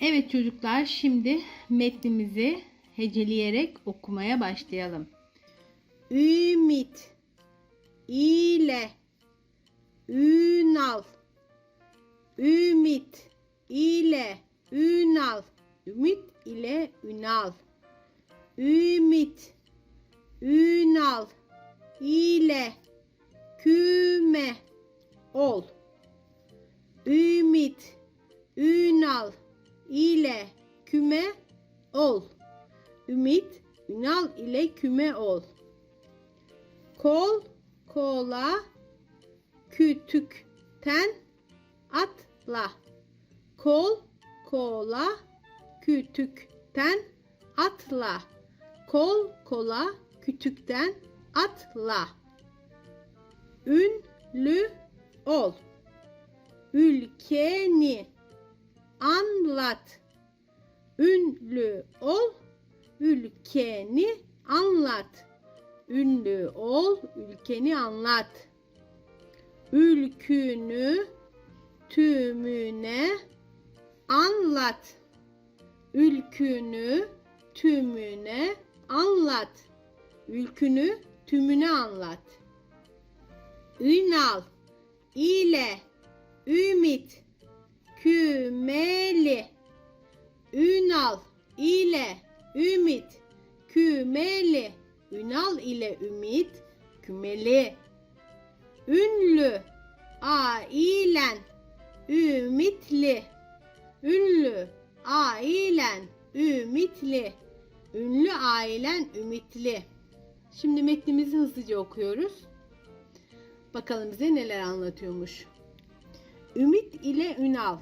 Evet çocuklar şimdi metnimizi heceleyerek okumaya başlayalım. Ümit ile Ünal. Ümit ile Ünal. Ümit ile Ünal. Ümit Ünal. İle küme ol. Ümit Ünal ile küme ol Ümit Ünal ile küme ol Kol kola kütükten atla. Kol kola kütükten atla. Kol kola kütükten atla. Ünlü ol. Ülkeni anlat. Ünlü ol. Ülkeni anlat. Ünlü ol, ülkeni anlat. Ülkünü tümüne anlat. Ülkünü tümüne anlat. Ülkünü tümüne anlat. Ünal ile ümit kümeli. Ünal ile ümit kümeli. Ünal ile ümit kümeli. Ünlü ailen ümitli. Ünlü ailen ümitli. Ünlü ailen ümitli. Şimdi metnimizi hızlıca okuyoruz. Bakalım bize neler anlatıyormuş. Ümit ile Ünal.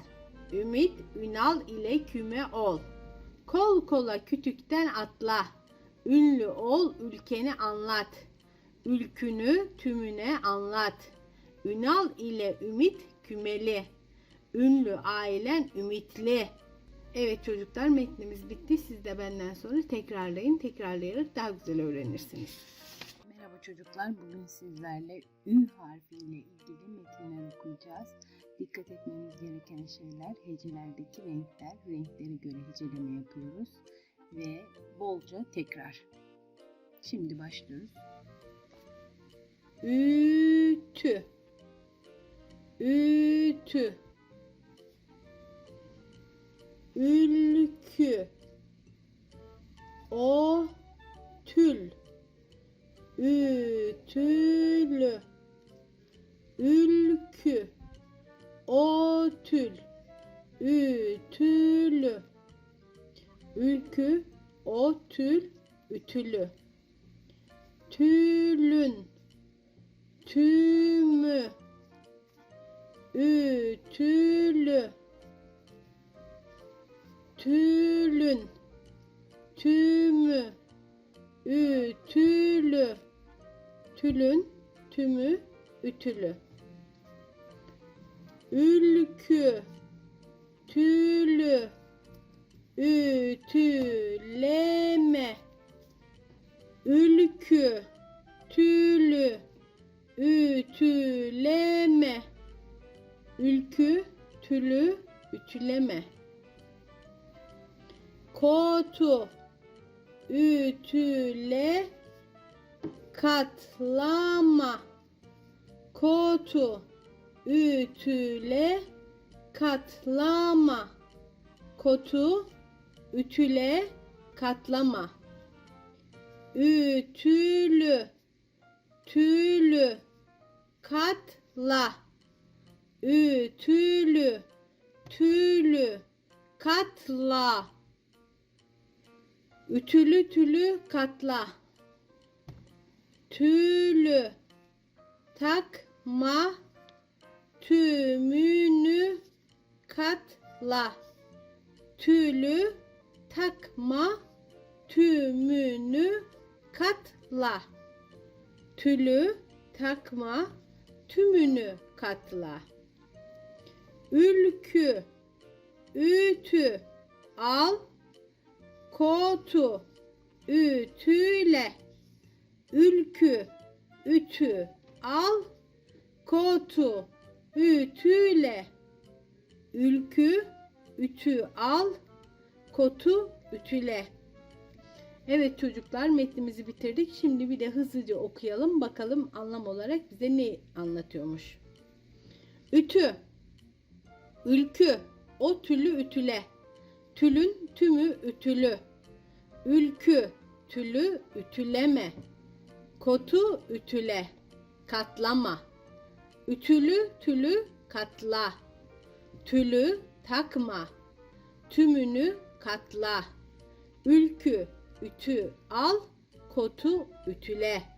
Ümit Ünal ile küme ol. Kol kola kütükten atla. Ünlü ol, ülkeni anlat. Ülkünü tümüne anlat. Ünal ile ümit kümeli. Ünlü ailen ümitli. Evet çocuklar metnimiz bitti. Siz de benden sonra tekrarlayın. Tekrarlayarak daha güzel öğrenirsiniz. Merhaba çocuklar. Bugün sizlerle Ü harfiyle ilgili metinler okuyacağız. Dikkat etmemiz gereken şeyler hecelerdeki renkler. Renklere göre heceleme yapıyoruz ve bolca tekrar. Şimdi başlıyoruz. Ütü. Ütü. Ülkü. O tül. Ütülü. Ülkü. O tül. Ütülü. Ülkü. O tül. Ütülü. Tülün tümü ütülü tülün tümü ütülü tülün tümü ütülü ülkü tülü ütüleme. Ülkü tülü ütüleme. Ülkü tülü ütüleme. Kotu ütüle. Katlama. Kotu ütüle katlama. Kotu ütüle katlama. Ütülü tülü katla. Ütülü tülü katla. Ütülü tülü katla. Tülü takma tümünü katla. Tülü takma. Tümünü katla. Tülü takma. Tümünü katla. Ülkü ütü al. Kotu ütüle ülkü ütü al. Kotu ütüle ülkü ütü al, kotu ütüle. Evet çocuklar metnimizi bitirdik. Şimdi bir de hızlıca okuyalım. Bakalım anlam olarak bize ne anlatıyormuş. Ütü, ülkü, o tülü ütüle. Tülün tümü ütülü. Ülkü, tülü ütüleme. Kotu ütüle. Katlama. Ütülü tülü katla. Tülü takma. Tümünü katla. Ülkü ütü al, kotu ütüle.